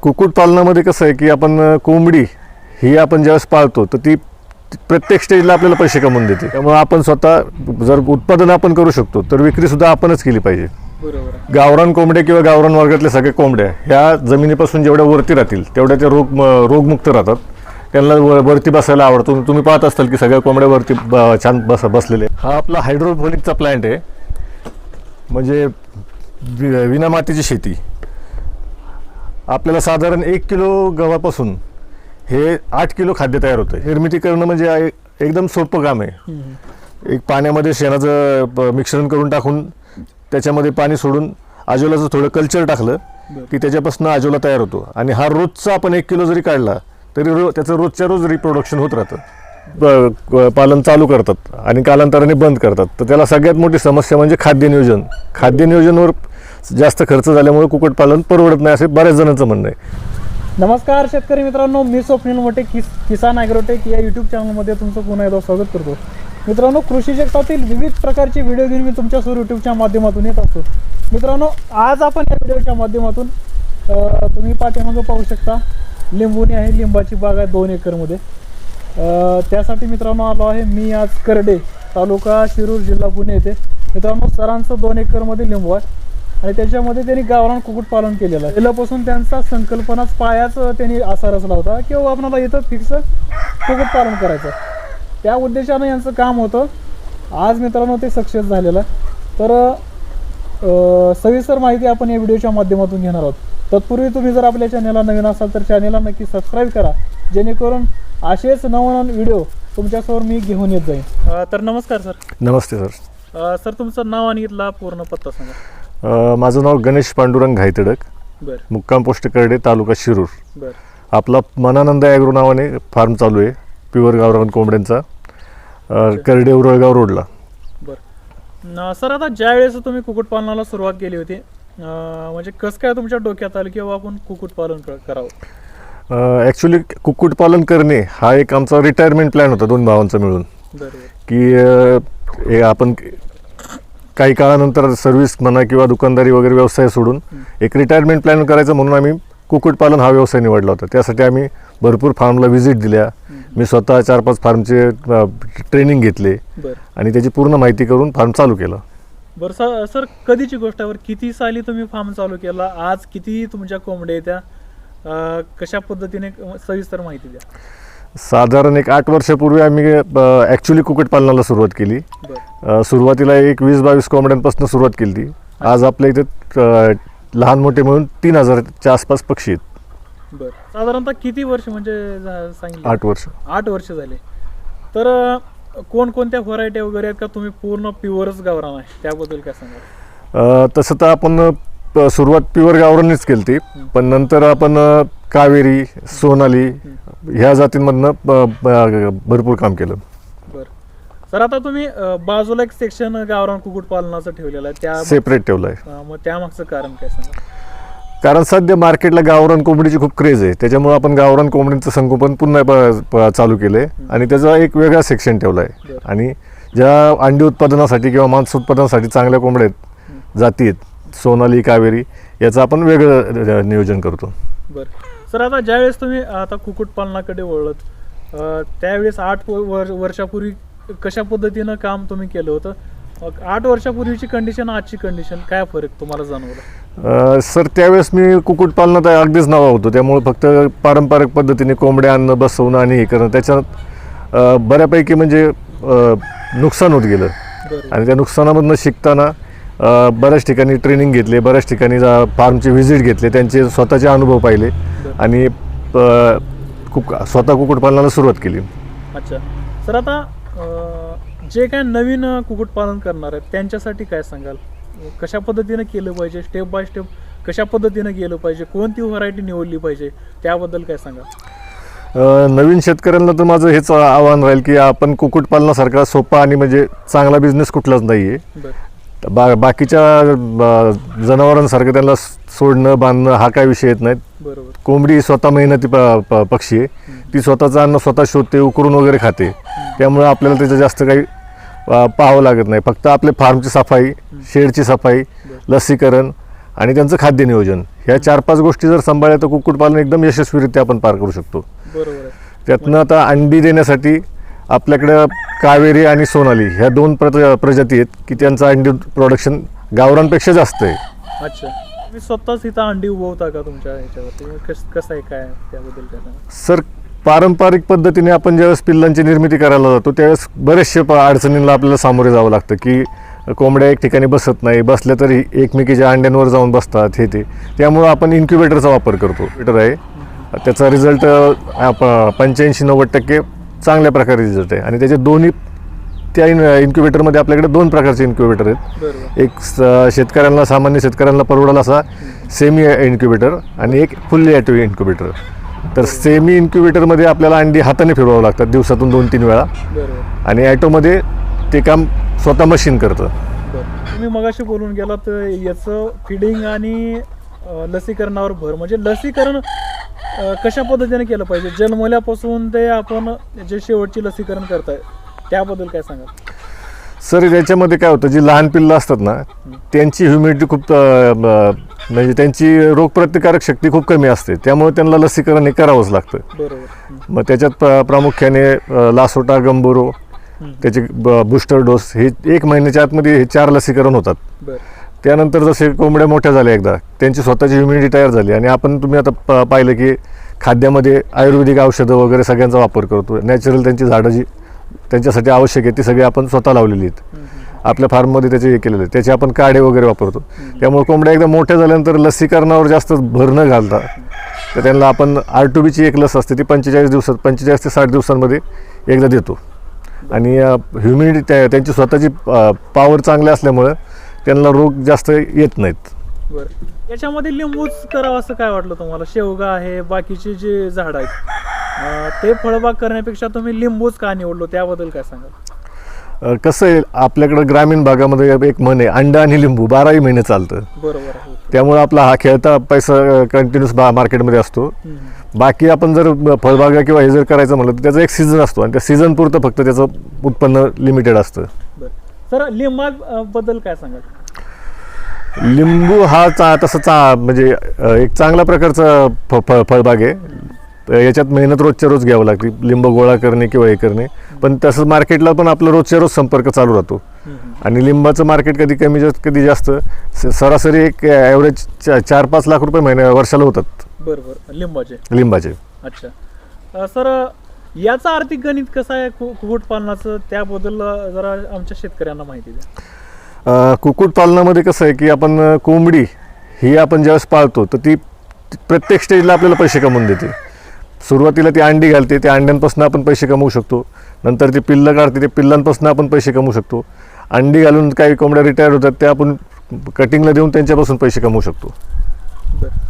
कुक्कुटपालनामध्ये कसं आहे की आपण कोंबडी ही आपण ज्यावेळेस पाळतो तर ती प्रत्येक स्टेजला आपल्याला पैसे कमवून देते. त्यामुळे आपण स्वतः जर उत्पादन आपण करू शकतो तर विक्रीसुद्धा आपणच केली पाहिजे. गावरान कोंबड्या किंवा गावरान वर्गातल्या सगळ्या कोंबड्या ह्या जमिनीपासून जेवढ्या वरती राहतील तेवढ्या त्या रोग रोगमुक्त राहतात. त्यांना व- वरती बसायला आवडतो. तुम्ही पाहत असाल की सगळ्या कोंबड्या वरती ब- छान बस बसलेले. हा आपला हायड्रोपोनिकचा प्लांट आहे. म्हणजे वि- विना मातीची शेती. आपल्याला साधारण एक किलो गव्हापासून हे आठ किलो खाद्य तयार होतं निर्मिती करणं म्हणजे एकदम सोपं काम आहे. एक पाण्यामध्ये शेणाचं मिश्रण करून टाकून त्याच्यामध्ये पाणी सोडून आजोलाचं थोडं कल्चर टाकलं. की त्याच्यापासून आजोला तयार होतो. आणि हा रोजचा आपण एक किलो जरी काढला तरी रो त्याचं रोजच्या रोज रिप्रोडक्शन होत राहतं. पालन चालू करतात आणि कालांतराने बंद करतात. तर त्याला सगळ्यात मोठी समस्या म्हणजे खाद्य नियोजन. खाद्य नियोजनवर जास्त खर्च झाल्यामुळे कुक्कुटपालन परवडत नाही असे बऱ्याच जणांचं म्हणणं आहे. नमस्कार शेतकरी मित्रांनो मी स्वप्नील मोठे किस किसान ॲग्रोटेक या यूट्यूब चॅनलमध्ये तुमचं पुन्हा एकदा स्वागत करतो. मित्रांनो कृषी क्षेत्रातील विविध प्रकारचे व्हिडिओ घेऊन मी तुमच्या सुरू यूट्यूबच्या माध्यमातून येत असतो. मित्रांनो आज आपण या व्हिडिओच्या माध्यमातून तुम्ही पाठीमागं पाहू शकता लिंबूनी आहे लिंबाची बाग आहे दोन एकरमध्ये. त्यासाठी मित्रांनो आलो आहे मी आज करडे तालुका शिरूर जिल्हा पुणे येथे. मित्रांनो सरांचं दोन एकरमध्ये लिंबू आहे. आणि त्याच्यामध्ये त्यांनी गावरान कुक्कुटपालन केलेलं. आहे पहिल्यापासून त्यांचा संकल्पनाच पायाच त्यांनी असा रचला होता की बाबा आपल्याला इथं फिक्स कुक्कुटपालन करायचं त्या उद्देशानं यांचं काम होतं. आज मित्रांनो ते सक्सेस झालेलं आहे. तर सविस्तर माहिती आपण या व्हिडिओच्या माध्यमातून घेणार आहोत. तत्पूर्वी तुम्ही जर आपल्या चॅनलला नवीन असाल तर चॅनलला नक्की सबस्क्राईब करा. जेणेकरून असेच नवनवीन व्हिडिओ तुमच्यासमोर मी घेऊन येत जाईन. तर नमस्कार सर. नमस्ते सर. सर तुमचं नाव आणि इथला पूर्ण पत्ता सांगा. अ, माझं नाव गणेश पांडुरंग घायतडक बरं. मुक्काम पोस्ट करडे तालुका शिरूर. बरं. आपला मनानंद ॲग्रो नावाने फार्म चालू आहे प्युअर गावरान कोंबड्यांचा. अ, करडे उरळगाव रोडला. बरं. न- सर आता ज्या वेळेस तुम्ही कुक्कुटपालनाला सुरुवात केली होती अं, म्हणजे कसं काय तुमच्या डोक्यात आलं की बाबा आपण कुक्कुटपालन क- करावं? ॲक्च्युली कुक्कुटपालन करणे हा एक आमचा रिटायरमेंट प्लॅन होता दोन भावांचा मिळून. बरोबर. की अ, हे आपण काही काळानंतर सर्व्हिस म्हणा किंवा दुकानदारी वगैरे व्यवसाय सोडून एक रिटायरमेंट प्लॅन करायचा म्हणून आम्ही कुक्कुटपालन हा व्यवसाय निवडला होता. त्यासाठी आम्ही भरपूर फार्मला व्हिजिट दिल्या. मी स्वतः चार पाच फार्मचे ट्रेनिंग घेतले आणि त्याची पूर्ण माहिती करून फार्म चालू केलं. बरं सर सर कधीची गोष्ट आहे किती साली तुम्ही फार्म चालू केला? आज किती तुमच्या कोंबड्या त्या? कशा पद्धतीने सविस्तर माहिती द्या. साधारण एक आठ वर्षापूर्वी आम्ही ॲक्च्युली कुक्कुटपालनाला सुरुवात केली. सुरुवातीला एक वीस बावीस कोंबड्यांपासून सुरुवात केली. ती आज आपल्या इथे लहान मोठे मिळून तीन हजारच्या आसपास पक्षी आहेत. साधारणतः किती वर्ष म्हणजे सांगितलं? आठ वर्ष. आठ वर्ष झाले. तर कोणकोणत्या व्हरायटी वगैरे आहेत का तुम्ही पूर्ण प्युअरच गावरान आहे? त्याबद्दल काय सांगा तसं तर आपण सुरुवात प्युअर गावरानच केली ती पण नंतर आपण कावेरी सोनाली ह्या जातींमधनं ब- ब- भरपूर काम केलं. बरं. सर आता तुम्ही अं, बाजूला एक सेक्शन गावरान कुक्कुट पालनाचं ठेवलेलं आहे. त्या सेपरेट ठेवलं आहे. अं, मग त्यामागचं कारण काय सांगा? कारण सध्या मार्केटला गावरान कोंबडीची खूप क्रेज आहे. त्याच्यामुळे आपण गावरान कोंबडीचं संगोपन पुन्हा प- प- चालू केलं आहे आणि त्याचा एक वेगळा सेक्शन ठेवला आहे बरं. आणि ज्या अंडी उत्पादनासाठी किंवा मांस उत्पादनासाठी चांगल्या कोंबड्या आहेत जाती आहेत सोनाली कावेरी याचं आपण वेगळं अ, नियोजन करतो. बरं. सर आता ज्यावेळेस तुम्ही आता कुक्कुटपालनाकडे वळत त्यावेळेस आठ वर वर्षापूर्वी कशा पद्धतीनं काम तुम्ही केलं होतं? आठ वर्षापूर्वीची कंडिशन आजची कंडिशन काय फरक तुम्हाला जाणवला? सर त्यावेळेस मी कुक्कुटपालनात अगदीच नवा होतो. त्यामुळे फक्त पारंपरिक पद्धतीने कोंबड्या आणणं बसवणं आणि हे करणं त्याच्यात बऱ्यापैकी म्हणजे नुकसान होत गेलं. आणि त्या नुकसानामधनं शिकताना बऱ्याच ठिकाणी ट्रेनिंग घेतले बऱ्याच ठिकाणी फार्मचे व्हिजिट घेतले त्यांचे स्वतःचे अनुभव पाहिले आणि कुक स्वतः कुक्कुटपालनाला सुरुवात केली. अच्छा. सर आता जे काय नवीन कुक्कुटपालन करणार आहेत त्यांच्यासाठी काय सांगाल? कशा पद्धतीनं केलं पाहिजे स्टेप बाय स्टेप कशा पद्धतीनं गेलं पाहिजे कोणती व्हरायटी निवडली पाहिजे त्याबद्दल काय सांगा नवीन शेतकऱ्यांना तर माझं हेच आव्हान राहील की आपण कुक्कुटपालनासारखा सोपा आणि म्हणजे चांगला बिझनेस कुठलाच नाही आहे बा बाकीच्या जनावरांसारखं त्यांना सोडणं बांधणं हा काय विषय येत नाहीत. बरोबर. कोंबडी स्वतः मेहनती प पक्षी आहे. ती स्वतःचं अन्न स्वतः शोधते उकरून वगैरे खाते. त्यामुळे आपल्याला त्याचं जास्त काही पाहावं लागत नाही. फक्त आपले फार्मची सफाई शेडची सफाई लसीकरण आणि त्यांचं खाद्य नियोजन. ह्या चार पाच गोष्टी जर सांभाळल्या तर कुक्कुटपालन एकदम यशस्वीरित्या आपण पार करू शकतो. त्यातनं आता अंडी देण्यासाठी आपल्याकडं कावेरी आणि सोनाली ह्या दोन प्र प्रजाती आहेत की त्यांचं अंडी प्रोडक्शन गावरांपेक्षा जास्त आहे. अच्छा. तुम्ही स्वतःच इथं अंडी उभवता का तुमच्या ह्याच्यावरती? कस कसं आहे काय त्याबद्दल काय सांगा? सर पारंपरिक पद्धतीने आपण ज्यावेळेस पिल्लांची निर्मिती करायला जातो त्यावेळेस बरेचसे प- अडचणींना आपल्याला सामोरे जावं लागतं की कोंबड्या एक ठिकाणी बसत नाही बसल्या तरी एकमेकीच्या अंड्यांवर जाऊन बसतात हे ते. त्यामुळं आपण इन्क्युबेटरचा वापर करतो. इन्क्युबेटर आहे. त्याचा रिझल्ट पंच्याऐंशी नव्वद टक्के चांगल्या प्रकारे रिझल्ट आहे. आणि त्याचे दोन्ही त्या इन इन्क्युबेटरमध्ये आपल्याकडे दोन प्रकारचे इन्क्युबेटर आहेत. एक शेतकऱ्यांना सामान्य शेतकऱ्यांना परवडेल असा सेमी इन्क्युबेटर आणि एक फुल्ली ॲटिव्ह इन्क्युबेटर तर सेमी इन्क्युबेटरमध्ये आपल्याला अंडी हाताने फिरवावं लागतात दिवसातून दोन तीन वेळा आणि ॲटोमध्ये ते काम स्वतः मशीन करतं. तुम्ही मगाशी बोलून गेला तर याचं फिडिंग आणि लसीकरणावर भर. म्हणजे लसीकरण कशा पद्धतीने केलं पाहिजे? जन्मल्यापासून ते आपण जे शेवटची लसीकरण करताय त्याबद्दल काय सांगा सर याच्यामध्ये काय होतं जी लहान पिल्लं असतात ना त्यांची ह्युमिडिटी खूप म्हणजे त्यांची रोगप्रतिकारक शक्ती खूप कमी असते. त्यामुळे त्यांना लसीकरण हे करावंच लागतं. मग त्याच्यात प्र- प्रामुख्याने लासोटा गंबोरो. त्याचे बूस्टर डोस हे एक महिन्याच्या आतमध्ये हे चार लसीकरण होतात. बरं. त्यानंतर जसे कोंबड्या मोठ्या झाल्या एकदा त्यांची स्वतःची इम्युनिटी तयार झाली. आणि आपण तुम्ही आता प- पाहिलं की खाद्यामध्ये आयुर्वेदिक औषधं वगैरे सगळ्यांचा वापर करतो नॅचरल त्यांची झाडं जी त्यांच्यासाठी आवश्यक आहे ती सगळी आपण स्वतः लावलेली आहेत. आपल्या फार्ममध्ये त्याचे हे केलेले त्याचे आपण काडे वगैरे वापरतो. त्यामुळे कोंबड्या एकदा मोठ्या झाल्यानंतर लसीकरणावर जास्त भर न घालता तर त्यांना आपण आर टू बीची एक लस असते ती पंचेचाळीस दिवसात पंचेचाळीस ते साठ दिवसांमध्ये एकदा देतो. आणि ह्युमिडिटी त्या त्यांची स्वतःची पॉवर चांगली असल्यामुळं त्यांना रोग जास्त येत नाहीत. बरं. याच्यामध्ये लिंबूच करावं असं काय वाटलं तुम्हाला? शेवगा आहे बाकीचे जे झाड आहेत अं, ते फळबाग करण्यापेक्षा तुम्ही लिंबूच का निवडलो? त्याबद्दल काय सांगा अ, कसं आहे आपल्याकडं ग्रामीण भागामध्ये एक म्हण आहे अंडा आणि लिंबू बाराही महिने चालतं. बरोबर आहे त्यामुळे आपला हा खेळता पैसा कंटिन्यूस बा मार्केटमध्ये असतो. हं, हं. बाकी आपण जर ब- फळबागा किंवा हे जर करायचं म्हणलं तर त्याचा एक सीझन असतो आणि त्या सीझन पुरतं फक्त त्याचं उत्पन्न लिमिटेड असतं. बरं. सर लिंबा अं, बद्दल काय सांगाल? लिंबू हा चा तसं चा म्हणजे एक चांगल्या प्रकारचा फ फ फळबाग आहे. याच्यात मेहनत रोजच्या रोज घ्यावं लागते. लिंब गोळा करणे किंवा हे करणे. पण तसं मार्केटला पण आपलं रोजच्या रोज संपर्क चालू राहतो. आणि लिंबाचं मार्केट कधी कमी जास्त कधी जास्त सरासरी एक ॲव्हरेज चार पाच लाख रुपये महिन्या वर्षाला होतात. बरं बरं. लिंबाचे? लिंबाचे. अच्छा. सर याचं आर्थिक गणित कसं आहे कु कुक्कुटपालनाचं? त्याबद्दल जरा आमच्या शेतकऱ्यांना माहिती द्या. कुक्कुटपालनामध्ये कसं आहे की आपण कोंबडी ही आपण ज्यावेळेस पाळतो तर ती ती प्रत्येक स्टेजला आपल्याला पैसे कमवून देते. सुरुवातीला ती अंडी घालते त्या अंड्यांपासून आपण पैसे कमवू शकतो. नंतर ती पिल्लं काढते ते पिल्लांपासून आपण पैसे कमवू शकतो. अंडी घालून काही कोंबड्या रिटायर होतात त्या आपण कटिंगला देऊन त्यांच्यापासून पैसे कमवू शकतो. बरं.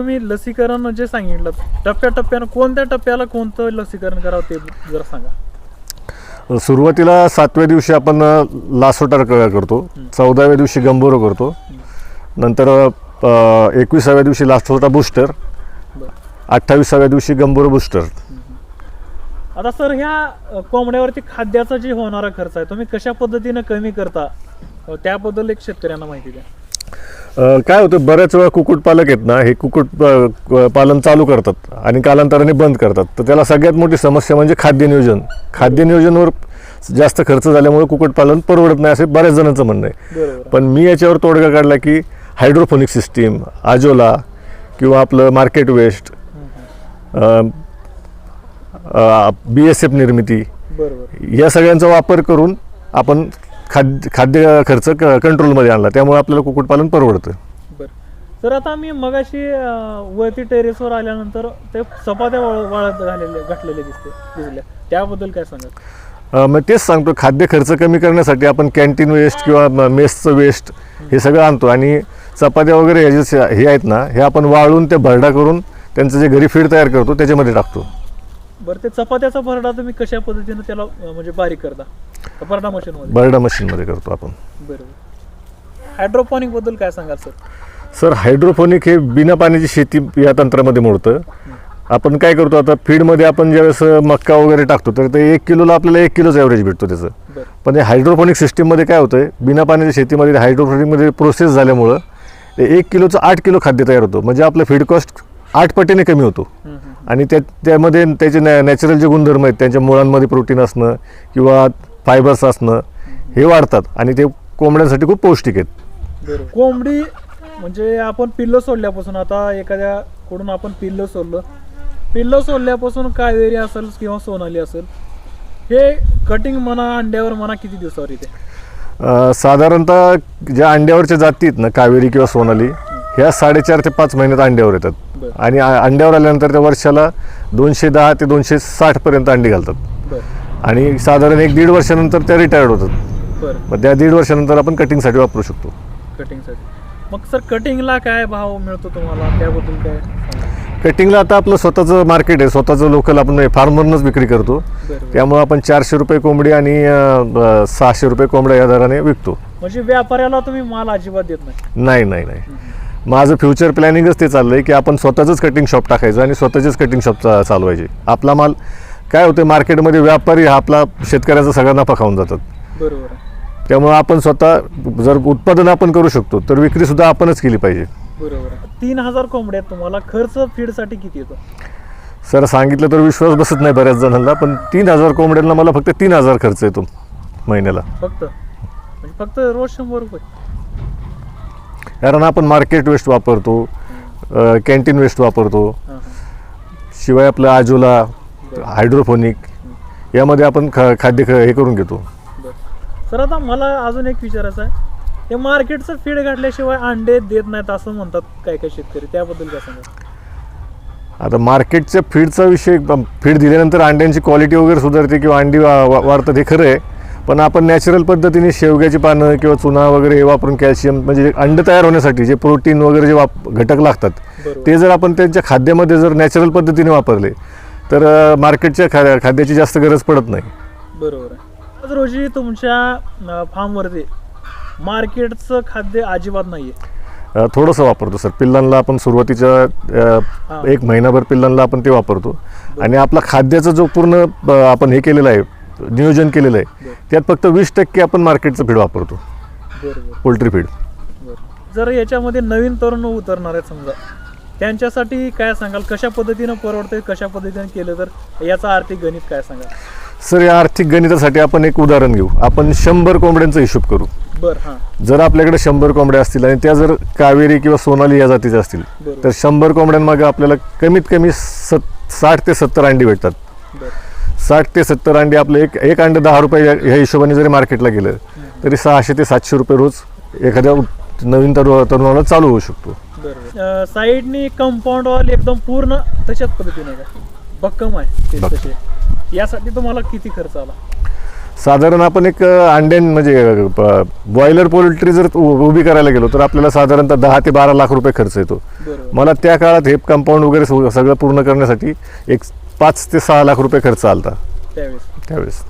तुम्ही लसीकरण जे सांगितलं टप्प्याटप्प्यानं कोणत्या टप्प्याला कोणतं लसीकरण करावं ते जरा सांगा. सुरुवातीला सातव्या दिवशी आपण लासोटार करतो चौदाव्या दिवशी गंभोरो करतो नंतर अ, एकविसाव्या दिवशी लासोटा बुस्टर अठ्ठावीसाव्या दिवशी गंभोरो बुस्टर. आता सर ह्या अ, कोंबड्यावरती खाद्याचा जे होणारा खर्च आहे तुम्ही कशा पद्धतीनं कमी करता? अ, त्याबद्दल एक शेतकऱ्यांना माहिती द्या. काय होतं बऱ्याच वेळा कुक्कुटपालक आहेत ना हे कुक्कुट पालन चालू करतात आणि कालांतराने बंद करतात. तर त्याला सगळ्यात मोठी समस्या म्हणजे खाद्य नियोजन. खाद्य नियोजनवर जास्त खर्च झाल्यामुळे कुक्कुटपालन परवडत नाही असे बऱ्याच जणांचं म्हणणं आहे. पण मी याच्यावर तोडगा काढला की हायड्रोफोनिक सिस्टीम आजोला किंवा आपलं market waste B S F निर्मिती या सगळ्यांचा वापर करून आपण खाद्य खाद्य खर्च क कंट्रोलमध्ये आणला. त्यामुळे आपल्याला कुक्कुटपालन परवडतं. बर. सर आता मी मगाशी अं, वरती टेरेसवर आल्यानंतर ते चपात्या वळ- वाळत घालेले घातलेले दिसते दिसल्या त्याबद्दल काय सांगा अ, मग तेच सांगतो. खाद्य खर्च कमी करण्यासाठी आपण कॅन्टीन वेस्ट किंवा मेसचं वेस्ट हे सगळं आणतो. आणि चपात्या वगैरे हे जे हे आहेत ना हे आपण वाळून ते भरडा करून त्यांचं जे घरी फीड तयार करतो त्याच्यामध्ये टाकतो. बरं ते चपात्याचा भरडा तुम्ही कशा पद्धतीनं त्याला अं, म्हणजे बारीक करता? का भरडा मशीनमध्ये मशीनमध्ये करतो आपण. बरोबर हायड्रोपॉनिकबद्दल काय सांगाल सर? सर हायड्रोफोनिक हे बिना पाण्याची शेती या तंत्रामध्ये मोडतं. आपण काय करतो आता फीडमध्ये आपण ज्यावेळेस मक्का वगैरे टाकतो तर ते एक किलोला आपल्याला एक किलोच ॲव्हरेज भेटतो त्याचं. पण हे हायड्रोफोनिक सिस्टीममध्ये काय होतं बिना पाण्याच्या शेतीमध्ये हायड्रोफोनिकमध्ये प्रोसेस झाल्यामुळं ते एक किलोचं आठ किलो खाद्य तयार होतं. म्हणजे आपलं फीड कॉस्ट आठ पटीने कमी होतो. आणि त्या त्यामध्ये त्याचे नॅ नॅचरल जे गुणधर्म आहेत त्यांच्या मुळांमध्ये प्रोटीन असणं किंवा फायबर्स असणं हे वाढतात आणि ते कोंबड्यांसाठी खूप पौष्टिक आहेत. बरोबर. कोंबडी म्हणजे आपण पिल्लं सोडल्यापासून आता एखाद्याकडून आपण पिल्लं सोडलं. पिल्लं सोडल्यापासून कावेरी असेल किंवा सोनाली असेल हे कटिंग म्हणा अंड्यावर म्हणा किती दिवसावर येते? अं, साधारणतः ज्या अंड्यावरच्या जाती आहेत ना कावेरी किंवा सोनाली ह्या साडेचार ते पाच महिन्यात अंड्यावर येतात. बरं. आणि आ- अंड्यावर आल्यानंतर त्या वर्षाला दोनशे दहा ते दोनशे साठपर्यंत अंडी घालतात. बरं. आणि साधारण एक दीड वर्षानंतर त्या रिटायर्ड होतात. बरं. मग त्या दीड वर्षानंतर आपण कटिंगसाठी वापरू शकतो. कटिंगसाठी मग सर कटिंगला काय भाव मिळतो तुम्हाला? त्याबद्दल काय सांगा. कटिंगला आता आपलं स्वतःचं मार्केट आहे. स्वतःचं लोकल आपण फार्मरनंच विक्री करतो. बरं त्यामुळे आपण चारशे रुपये कोंबडी आणि अं, ब- सहाशे रुपये कोंबड्या या दराने विकतो. म्हणजे व्यापाऱ्याला तुम्ही माल अजिबात देत नाही? नाही नाही नाही. माझं फ्युचर प्लॅनिंगच ते चाललं आहे की आपण स्वतःचंच कटिंग शॉप टाकायचं आणि स्वतःचेच कटिंग शॉप चालवायचे. आपला माल काय होतं मार्केटमध्ये व्यापारी हा आपला शेतकऱ्याचा सगळा नफा खाऊन जातात. बरोबर त्यामुळे आपण स्वतः जर उत्पादन आपण करू शकतो तर विक्रीसुद्धा आपणच केली पाहिजे. बरोबर तीन हजार कोंबड्या तुम्हाला खर्च फीडसाठी किती येतो? सर सांगितलं तर विश्वास बसत नाही बऱ्याच जणांना पण तीन हजार कोंबड्यांना मला फक्त तीन हजार खर्च येतो महिन्याला. फक्त? म्हणजे फक्त रोज शंभर रुपये? कारण आपण मार्केट वेस्ट वापरतो कॅन्टीन वेस्ट वापरतो. शिवाय आपलं आजोला हायड्रोफोनिक यामध्ये आपण ख खाद्य ख हे करून घेतो. सर आता मला अजून एक विचारायचं आहे. ते मार्केटचं फीड घातल्याशिवाय अंडे देत नाहीत असं म्हणतात काय काय शेतकरी. त्याबद्दल काय सांगा आता मार्केटच्या फीडचा विषय फीड दिल्यानंतर अंड्यांची क्वालिटी वगैरे सुधारते किंवा अंडी वा वा- वाढतात हे खरं आहे. पण आपण नॅचरल पद्धतीने शेवग्याची पानं किंवा चुना वगैरे हे वापरून कॅल्शियम म्हणजे जे अंड तयार होण्यासाठी जे प्रोटीन वगैरे जे वाप घटक लागतात बरोबर. ते जर आपण त्यांच्या खाद्यामध्ये जर नॅचरल पद्धतीने वापरले तर मार्केटच्या खा खाद्याची जास्त गरज पडत नाही. बरोबर आहे. आज रोजी तुमच्या फार्मवरती मार्केटचं खाद्य अजिबात नाही आहे थोडंसं वापरतो सर. पिल्लांना आपण सुरुवातीच्या एक महिनाभर पिल्लांना आपण ते वापरतो. आणि आपला खाद्याचा जो पूर्ण आपण हे केलेलं आहे नियोजन केलेलं आहे. त्यात फक्त वीस टक्के आपण मार्केटचं फीड वापरतो. Poultry feed. जर याच्यामध्ये नवीन तरुण उतरणार आहेत समजा त्यांच्यासाठी काय सांगाल? कशा पद्धतीनं परवडतंय कशा पद्धतीनं केलं तर? याचा आर्थिक गणित काय सांगाल? सर या आर्थिक गणितासाठी आपण एक उदाहरण घेऊ. आपण शंभर कोंबड्यांचा हिशोब करू. बरं हां. जर आपल्याकडे शंभर कोंबड्या असतील आणि त्या जर कावेरी किंवा सोनाली या जातीच्या असतील बरोबर. तर शंभर कोंबड्यांमागे आपल्याला कमीत कमी सत साठ ते सत्तर अंडी भेटतात. बरं. साठ ते सत्तर अंडी आपलं एक एक अंडे दहा रुपये या- ह्या हिशोबाने जरी मार्केटला गेलं तरी सहाशे ते सातशे रुपये रोज एखाद्या उत- नवीन तरु तरुणाला चालू होऊ शकतो. बरोबर साईडनी कंपाऊंड वॉल एकदम पूर्ण तशाच पद्धतीने का भक्कम आहे ते. तसे. यासाठी तुम्हाला किती खर्च आला? साधारण आपण एक अ, अंड्यां म्हणजे बॉयलर पोल्ट्री जर उभी करायला गेलो तर आपल्याला साधारणतः दहा ते बारा लाख रुपये खर्च येतो. बरोबर. मला त्या काळात हे कंपाऊंड वगैरे सग- सगळं पूर्ण करण्यासाठी एक पाच ते सहा लाख रुपये खर्च आलता. त्यावेळेस. त्यावेळेस.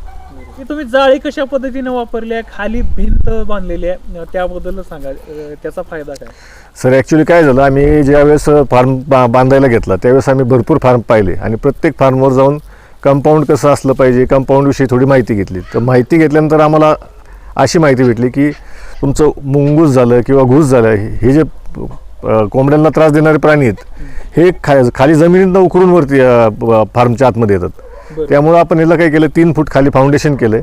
की तुम्ही जाळी कशा पद्धतीने वापरली आहे खाली भिंत बांधलेली आहे. त्याबद्दल सांगा. त्याचा फायदा काय? सर ॲक्च्युली काय झालं आम्ही ज्यावेळेस फार्म बा बांधायला घेतला त्यावेळेस आम्ही भरपूर फार्म पाहिले आणि प्रत्येक फार्मवर जाऊन कंपाऊंड कसं असलं पाहिजे कंपाऊंडविषयी थोडी माहिती घेतली तर माहिती घेतल्यानंतर आम्हाला अशी माहिती भेटली की तुमचं मुंगूस झालं किंवा घूस झालं हे जे कोंबड्यांना त्रास देणारे प्राणी आहेत हे खा खाली जमिनीतनं उकरून वरती फार्मच्या आतमध्ये येतात. त्यामुळं आपण याला काय केलं तीन फूट खाली फाउंडेशन केलं.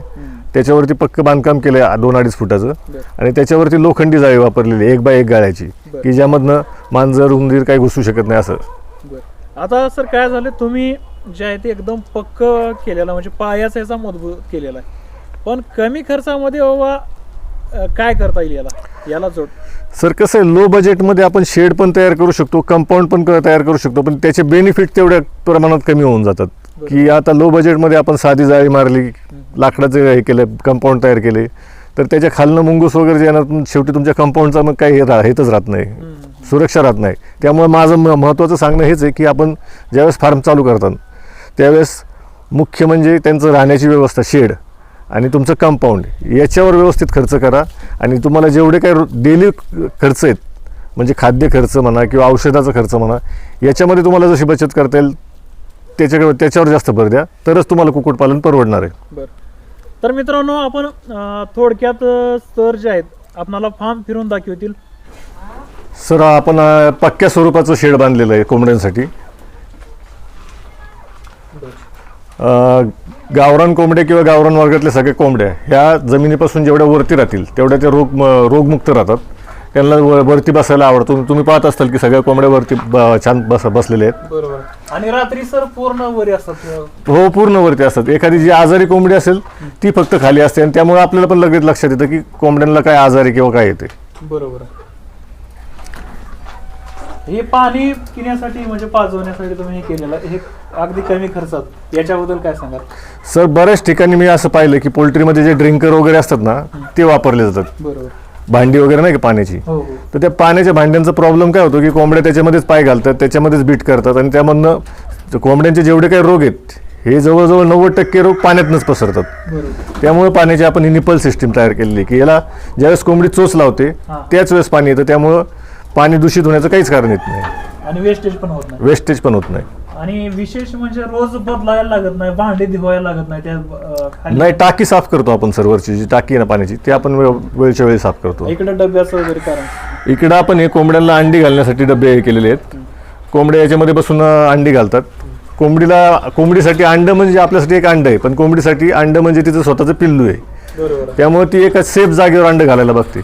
त्याच्यावरती पक्क बांधकाम केलं दोन अडीच फुटाचं. आणि त्याच्यावरती लोखंडी जाळी वापरलेली एक बाय एक गाळ्याची. की ज्यामधनं मांजर उंदीर काही घुसू शकत नाही असं. आता सर काय झालं तुम्ही जे आहे ते एकदम पक्क केलेला म्हणजे पायाचा याचा मजबूत केलेला आहे. पण कमी खर्चामध्ये बाबा काय करता येईल याला? याला जोड. सर कसं आहे लो बजेटमध्ये आपण शेड पण तयार करू शकतो कंपाऊंड पण क- तयार करू शकतो पण त्याचे बेनिफिट तेवढ्या प्रमाणात कमी होऊन जातात. की आता लो बजेटमध्ये आपण साधी जाळी मारली लाकडाचं हे केलं कंपाऊंड तयार केले तर त्याच्या खालनं मुंगूस वगैरे जे येणार शेवटी तुमच्या कंपाऊंडचा मग काही हे हेतच राहत नाही. सुरक्षा राहत नाही. त्यामुळे माझं म महत्त्वाचं सांगणं हेच आहे की आपण ज्यावेळेस फार्म चालू करतात त्यावेळेस मुख्य म्हणजे त्यांचं राहण्याची व्यवस्था शेड आणि तुमचं कंपाऊंड याच्यावर व्यवस्थित खर्च करा आणि तुम्हाला जेवढे काही डेली खर्च आहेत म्हणजे खाद्य खर्च म्हणा किंवा औषधाचा खर्च म्हणा याच्यामध्ये तुम्हाला जशी बचत करता येईल त्याच्याकडे त्याच्यावर जास्त भर द्या तरच तुम्हाला कुक्कुटपालन परवडणार आहे. बरं. तर मित्रांनो आपण अं, थोडक्यात अं, सर जे आहेत आपणाला फार्म फिरून दाखवतील. सर आपण अ, पक्क्या स्वरूपाचं शेड बांधलेलं आहे कोंबड्यांसाठी. अ, गावरान कोंबड्या किंवा गावरान वर्गातल्या सगळ्या कोंबड्या ह्या जमिनीपासून जेवढ्या वरती राहतील तेवढ्या त्या रोग म- रोगमुक्त राहतात. त्यांना व- वरती बसायला आवडतं. तुम्ही पाहत असाल की सगळ्या कोंबड्या वरती ब- छान बस बसलेले आहेत. बरोबर. आणि रात्री सर पूर्ण वरी असतात. हो पूर्ण वरती असतात. एखादी जी आजारी कोंबडी असेल ती फक्त खाली असते आणि त्यामुळे आपल्याला पण लगेच लक्षात येतं की कोंबड्यांना काय आजारी किंवा काय येते. बरोबर. हे पाणी पिण्यासाठी म्हणजे पाजवण्यासाठी तुम्ही हे केलेलं आहे. हे अगदी कमी खर्चात. याच्याबद्दल काय सांगाल? सर बऱ्याच ठिकाणी मी असं पाहिलं की पोल्ट्रीमध्ये जे ड्रिंकर वगैरे असतात ना ते वापरले जातात. बरोबर. भांडी वगैरे नाही का पाण्याची? हो हो. तर त्या पाण्याच्या भांड्यांचा प्रॉब्लेम काय होतो की कोंबड्या त्याच्यामध्येच पाय घालतात त्याच्यामध्येच बीट करतात आणि त्यामधनं कोंबड्यांचे जेवढे काही रोग आहेत हे जवळजवळ नव्वद टक्के रोग पाण्यातनंच पसरतात. बरोबर. त्यामुळे पाण्याची आपण ही निपल सिस्टीम तयार केलेली आहे की याला ज्यावेळेस कोंबडी चोच लावते हां. त्याच वेळेस पाणी येतं. त्यामुळं पाणी दूषित होण्याचं काहीच कारण येत नाही. आणि वेस्टेज पण होत नाही. वेस्टेज पण होत नाही. आणि विशेष म्हणजे रोज बदलायला लागत नाही भांडे धुवायला लागत नाही त्या खाली नाही टाकी साफ करतो आपण सर्वरची जी टाकी आहे ना पाण्याची ती आपण वेळ- वेळच्या वेळी साफ करतो. इकडे डब्याचं वगैरे कारण इकडं आपण हे कोंबड्यांना अंडी घालण्यासाठी डबे हे केलेले आहेत. कोंबड्या याच्यामध्ये बसून अं, अंडी घालतात. कोंबडीला कोंबडीसाठी अंड म्हणजे आपल्यासाठी एक अंड आहे पण कोंबडीसाठी अंड म्हणजे तिचं स्वतःचं पिल्लू आहे. बरोबर. त्यामुळे ती एका सेफ जागेवर अंड घालायला बघते.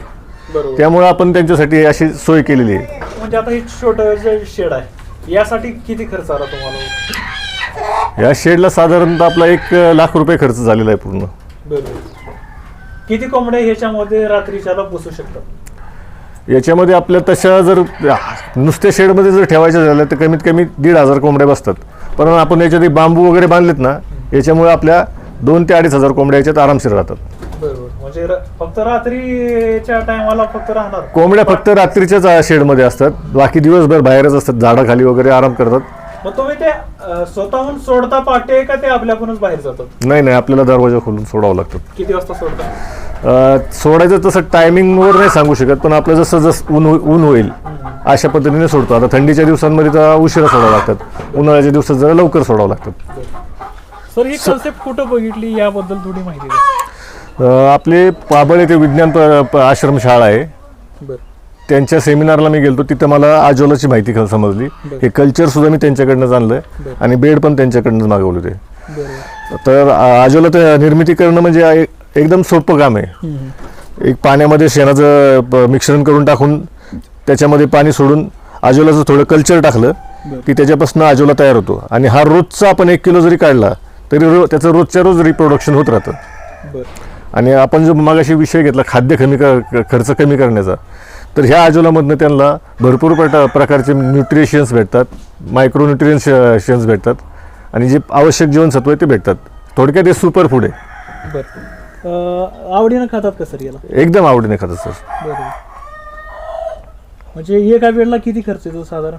बरोबर. त्यामुळे आपण त्यांच्यासाठी अशी सोय केलेली आहे. म्हणजे आता हे छोटं जे शेड आहे यासाठी किती खर्च आला तुम्हाला? या शेडला साधारणतः आपला एक लाख रुपये खर्च झालेला आहे पूर्ण. बरोबर किती कोंबड्या ह्याच्यामध्ये रात्रीच्याला बसू शकतात? याच्यामध्ये आपल्या तशा जर नुसत्या शेडमध्ये जर ठेवायच्या झाल्या तर कमीत कमी दीड हजार कोंबड्या बसतात. पण आपण याच्यात बांबू वगैरे बांधलेत ना याच्यामुळे आपल्या दोन ते अडीच हजार कोंबड्या याच्यात आरामशीर राहतात. म्हणजे र- फक्त रात्रीच्या टायमाला फक्त राहणार. कोंबड्या फक्त रात्रीच्याच शेडमध्ये असतात. बाकी दिवसभर बाहेरच असतात झाडाखाली वगैरे आराम करतात. मग तुम्ही ते अं, स्वतःहून सोडता पाटे का ते आपल्याकडूनच बाहेर जातात? नाही नाही आपल्याला दरवाजा खोलून सोडावं लागतं. किती वाजता सोडता? अ, सोडायचं तसं टायमिंगवर नाही सांगू शकत पण आपलं जसं जसं ऊन हो- ऊन होईल अशा पद्धतीने सोडतो. आता थंडीच्या दिवसांमध्ये तर उशिरा सोडावं लागतात. उन्हाळ्याच्या दिवसात जरा लवकर सोडावं लागतात सर ही कन्सेप्ट कुठं बघितली? याबद्दल थोडी माहिती द्या. आपले पाबळ येथे विज्ञान प- आश्रमशाळा आहे. बरं. त्यांच्या सेमिनारला मी गेलो तिथं मला आजोलाची माहिती ख- समजली. हे कल्चर सुद्धा मी त्यांच्याकडनं बरं. आणि बेड पण त्यांच्याकडनं मागवले होते तर आ- आजोला ते निर्मिती करणं म्हणजे एकदम सोपं काम आहे. एक पाण्यामध्ये शेणाचं मिश्रण करून टाकून त्याच्यामध्ये पाणी सोडून आजोलाचं थोडं कल्चर टाकलं बरं. की त्याच्यापासून आजोला तयार होतो. आणि हा रोजचा आपण एक किलो जरी काढला तरी रो त्याचं रोजच्या रोज रिप्रोडक्शन होत राहतं. बरं. आणि आपण जो मागाशी विषय घेतला खाद्य कमी कर क- खर्च कमी करण्याचा तर ह्या आजोलामधनं त्यांना भरपूर प्रटा प्रकारचे न्यूट्रिशियन्स भेटतात मायक्रो न्यूट्रियन्शियन्स भेटतात आणि जे आवश्यक जीवनसत्व आहे ते भेटतात. थोडक्यात हे सुपर फूड आहे. बरं. आवडीनं खातात का सर याला? एकदम आवडीने खातात सर. म्हणजे एका बेडला किती खर्च येतो साधारण?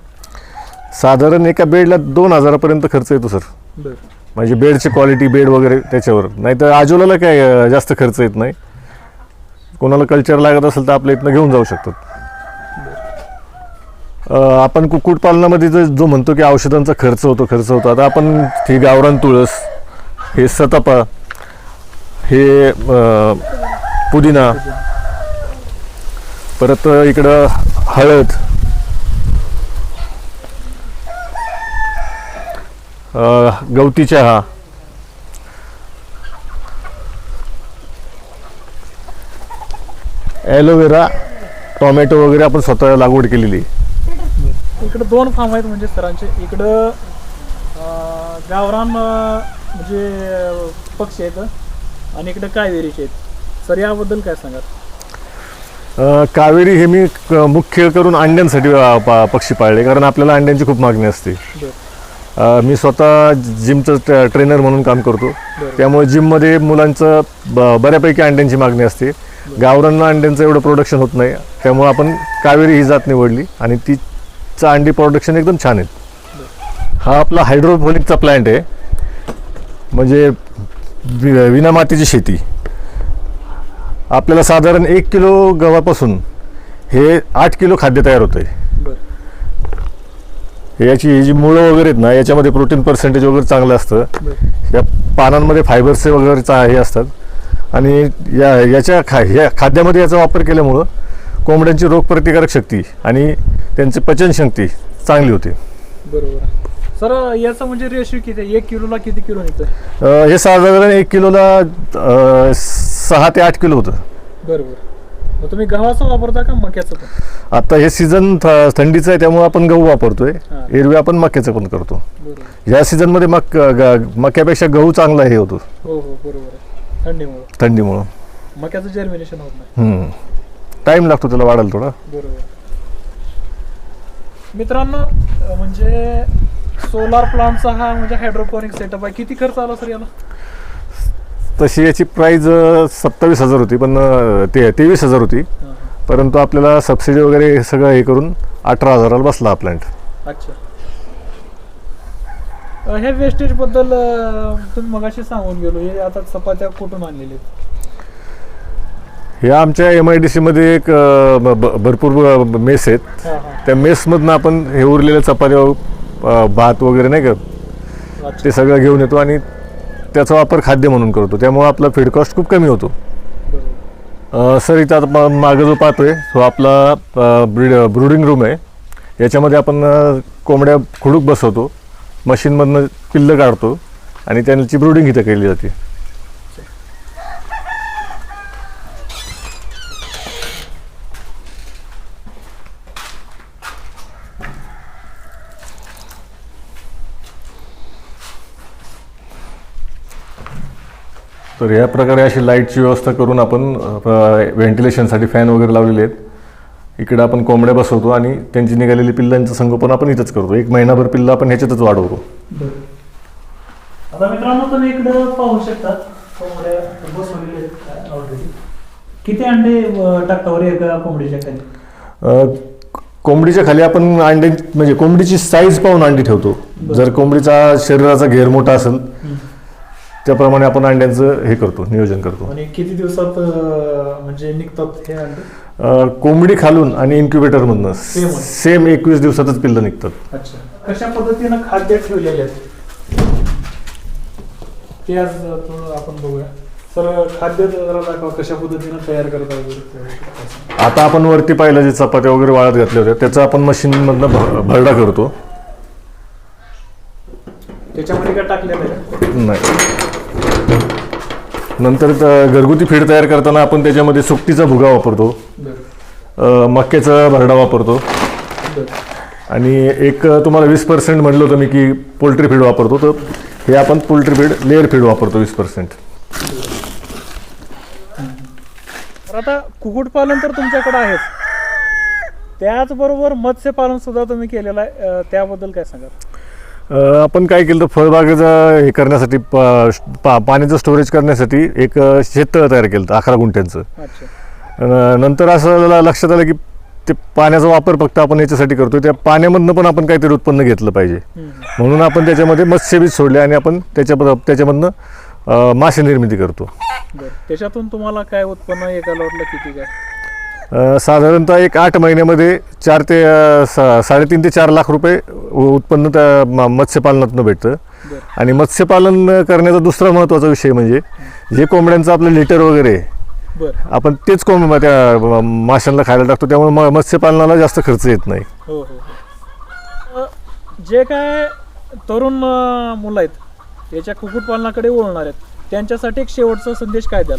साधारण एका बेडला दोन हजारापर्यंत खर्च येतो सर. बरं. म्हणजे बेडची क्वालिटी बेड वगैरे त्याच्यावर. नाही तर आजोलाला काय जास्त खर्च येत नाही. कोणाला कल्चर लागत असेल तर आपल्या इथनं घेऊन जाऊ शकतात. आपण कुक्कुटपालनामध्ये जर जो म्हणतो की औषधांचा खर्च होतो खर्च होतो आता आपण ही गावरान तुळस हे सतापा हे पुदिना परत इकडं हळद गवती चहा ॲलोवेरा टोमॅटो वगैरे आपण स्वतः लागवड केलेली. इकडं दोन फार्म आहेत म्हणजे सरांचे. इकडं अं, गावरान अं, म्हणजे अं, पक्षी आहेत. आणि इकडं कावेरीचे आहेत. सर याबद्दल काय सांगाल? अ, कावेरी हे मी क- मुख्य करून अंड्यांसाठी अ, पा- पक्षी पाळले. कारण आपल्याला अंड्यांची खूप मागणी असते. बरं. मी स्वतः जिमचं ट्रेनर म्हणून काम करतो. त्यामुळे जिममध्ये मुलांचं ब- बऱ्यापैकी अंड्यांची मागणी असते. गावरांना अंड्यांचं एवढं प्रोडक्शन होत नाही. त्यामुळे आपण कावेरी ही जात निवडली आणि तिचं अंडी प्रोडक्शन एकदम छान आहे हा आपला हायड्रोपोनिकचा प्लॅन्ट आहे. म्हणजे वि- विना मातीची शेती. आपल्याला साधारण एक किलो गव्हापासून हे आठ किलो खाद्य तयार होतं आहे याची ही जी मुळं वगैरे आहेत ना याच्यामध्ये प्रोटीन पर्सेंटेज वगैरे चांगलं असतं. या पानांमध्ये फायबर्सचे वगैरे चा हे असतात. आणि या याच्या खा ह्या खाद्यामध्ये याचा वापर केल्यामुळं कोंबड्यांची रोगप्रतिकारक शक्ती आणि त्यांची पचनशक्ती चांगली होते. बरोबर सर याचं म्हणजे रेशो किती आहे? एक किलोला किती किलो हे साधारण एक किलोला सहा ते आठ किलो होतं. बरोबर. मग तुम्ही गव्हाचं वापरता का मक्याचं पण? आता हे सीझन थंडीचं आहे त्यामुळे आपण गहू वापरतोय. हा. एरवी आपण मक्याचं पण करतो. बरोबर. या सीझनमध्ये मक ग- मक्यापेक्षा गहू चांगला हे होतो. हो हो बरोबर आहे. थंडीमुळं. थंडीमुळं. मक्याचं जर्मिनेशन होत नाही. टाईम लागतो त्याला वाढायला थोडा. बरोबर. मित्रांनो अं, म्हणजे सोलार प्लांटचा हा म्हणजे हायड्रोपोनिक सेटअप आहे. किती खर्च आला सर याला? तशी याची प्राईज सत्तावीस हजार होती पण ते तेवीस हजार होती. हां, हां. परंतु आपल्याला सबसिडी वगैरे हे सगळं हे करून अठरा हजाराला बसला हा प्लॅन्ट अच्छा. ह्या वेस्टेजबद्दल तुम्ही मगाशी सांगून गेलो हे आता चपात्या कुठून आणलेले? हे आमच्या एम आय डी सीमध्ये एक भरपूर मेस आहेत. हां हां. त्या मेसमधनं आपण हे उरलेल्या चपात्या भात वगैरे नाही का ते सगळं घेऊन येतो आणि त्याचा वापर खाद्य म्हणून करतो. त्यामुळं आपला फीड कॉस्ट खूप कमी होतो. सर इथं आता मागं जो पाहतोय तो आपला ब्रीड ब्रुडिंग रूम आहे. याच्यामध्ये आपण कोंबड्या खुडूक बसवतो. मशीनमधनं पिल्लं काढतो. आणि त्यांची ब्रुडिंग इथं केली जाते. तर या प्रकारे अशी लाईटची व्यवस्था करून आपण व्हेंटिलेशनसाठी फॅन वगैरे लावलेले आहेत. इकडे आपण कोंबड्या बसवतो आणि त्यांची निघालेली पिल्लांचं संगोपन आपण इथंच करतो. एक महिनाभर पिल्लं आपण ह्याच्यातच वाढवतो. आता मित्रांनो तुम्ही इकडं पाहू शकता कोंबड्या ऑलरेडी किती अंडे अं, टाकता वर एका कोंबडीच्या खाली? कोंबडीच्या खाली आपण अंडे म्हणजे कोंबडीची साईज पाहून अंडी ठेवतो. जर कोंबडीचा शरीराचा घेर मोठा असेल त्याप्रमाणे आपण अंड्यांचं हे करतो नियोजन करतो. आणि किती दिवसात अं, म्हणजे निघतात हे अंडे? अ, कोंबडी खालून आणि इन्क्युबेटरमधनं Same आहे. सेम एकवीस दिवसातच पिल्लं निघतात. अच्छा. कशा पद्धतीनं खाद्य ठेवलेले आहेत? ते आज थोडं आपण बघूया. सर खाद्य जरा दाखवा कशा पद्धतीनं तयार करता वगैरे. आता आपण वरती पाहिलं जे चपात्या वगैरे वाळत घातल्या होत्या त्याचा आपण मशीनमधनं भ- भरडा करतो. त्याच्यामध्ये काय टाकलेलं आहे? नाही. नंतर घरगुती फीड तयार करताना आपण त्याच्यामध्ये सुकटीचा भुगा वापरतो. मक्याचा भरडा वापरतो. आणि एक तुम्हाला वीस पर्सेंट म्हणलं होतं मी की पोल्ट्री फीड वापरतो तर हे आपण पोल्ट्री फीड लेअर फीड वापरतो वीस पर्सेंट आता कुक्कुटपालन तर तुमच्याकडे आहेच. त्याचबरोबर मत्स्यपालन सुद्धा तुम्ही केलेलं आहे. त्याबद्दल काय सांगा आपण काय केलं तर फळबागेचं हे करण्यासाठी प- पाण्याचं स्टोरेज करण्यासाठी एक शेततळं तयार केलं होतं अकरा गुंठ्यांचं. नंतर असं लक्षात आलं की ते पाण्याचा वापर फक्त आपण याच्यासाठी करतो त्या पाण्यामधनं पण आपण काहीतरी उत्पन्न घेतलं पाहिजे. म्हणून आपण त्याच्यामध्ये मत्स्यबीज सोडले आणि आपण त्याच्या त्याच्यामधनं मासे निर्मिती करतो. त्याच्यातून तुम्हाला काय उत्पन्न एका लॉटला किती काय? साधारणतः एक आठ महिन्यामध्ये चार ते सा- साडेतीन ते चार लाख रुपये उत्पन्न त्या मत्स्यपालनातनं भेटतं. आणि मत्स्यपालन करण्याचा दुसरा महत्त्वाचा विषय म्हणजे जे कोंबड्यांचं आपलं लिटर वगैरे आपण तेच कोंब त्या माशांना खायला टाकतो त्यामुळे मत्स्यपालनाला जास्त खर्च येत नाही. हो हो हो. जे काय तरुण मुलं आहेत याच्या कुक्कुटपालनाकडे वळणार आहेत त्यांच्यासाठी एक शेवटचा संदेश काय द्याल?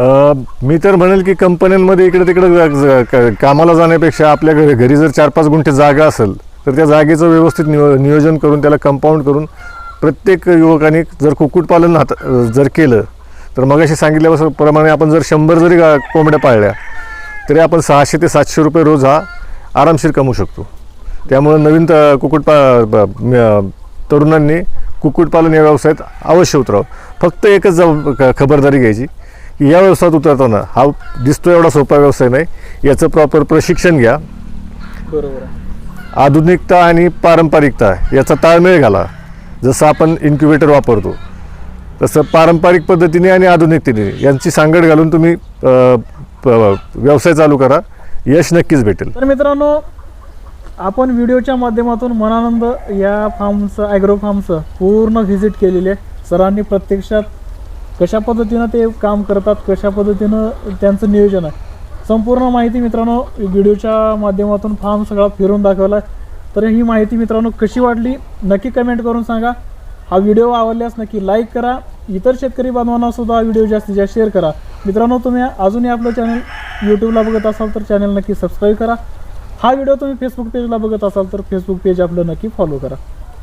मी तर म्हणेल की कंपन्यांमध्ये इकडे तिकडे ज- कामाला जाण्यापेक्षा आपल्या घरी घरी जर चार पाच गुंठे जागा असेल तर त्या जागेचं व्यवस्थित नियो नियोजन करून त्याला कंपाऊंड करून प्रत्येक युवकाने जर कुक्कुटपालन हात जर केलं तर मगाशी सांगितल्याप्रमाणे आपण जर शंभर जरी कोंबड्या पाळल्या तरी आपण सहाशे ते सातशे रुपये रोज हा आरामशीर कमवू शकतो. त्यामुळं नवीन त कुक्कुटपा ब- तरुणांनी कुक्कुटपालन या व्यवसायात अवश्य उतरावं. फक्त एकच जब- खबरदारी घ्यायची या व्यवसायात उतरताना हा दिसतो एवढा सोपा व्यवसाय नाही. याचं प्रॉपर प्रशिक्षण घ्या. बरोबर आधुनिकता आणि पारंपरिकता याचा ताळमेळ घाला. जसं आपण इन्क्युबेटर वापरतो तसं पारंपरिक पद्धतीने आणि आधुनिकतेने यांची सांगड घालून तुम्ही व्यवसाय चालू करा. यश नक्कीच भेटेल. तर मित्रांनो आपण व्हिडिओच्या माध्यमातून मनानंद या फार्मचं ॲग्रो फार्मचं पूर्ण व्हिजिट केलेली आहे. सरांनी प्रत्यक्षात कशा पद्धतीनं ते काम करतात कशा पद्धतीनं त्यांचं नियोजन आहे. संपूर्ण माहिती मित्रांनो व्हिडिओच्या माध्यमातून फार्म सगळा फिरून दाखवला तर ही माहिती मित्रांनो कशी वाटली नक्की कमेंट करून सांगा. हा व्हिडिओ आवडल्यास नक्की लाईक करा. इतर शेतकरी बांधवांना सुद्धा हा व्हिडिओ जास्तीत जास्त शेअर करा. मित्रांनो तुम्ही अजूनही आपलं चॅनल यूट्यूबला बघत असाल तर चॅनल नक्की सबस्क्राईब करा. हा व्हिडिओ तुम्ही फेसबुक पेजला बघत असाल तर फेसबुक पेज आपलं नक्की फॉलो करा.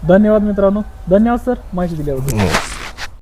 धन्यवाद मित्रांनो. धन्यवाद सर माहिती दिल्याबद्दल. हो.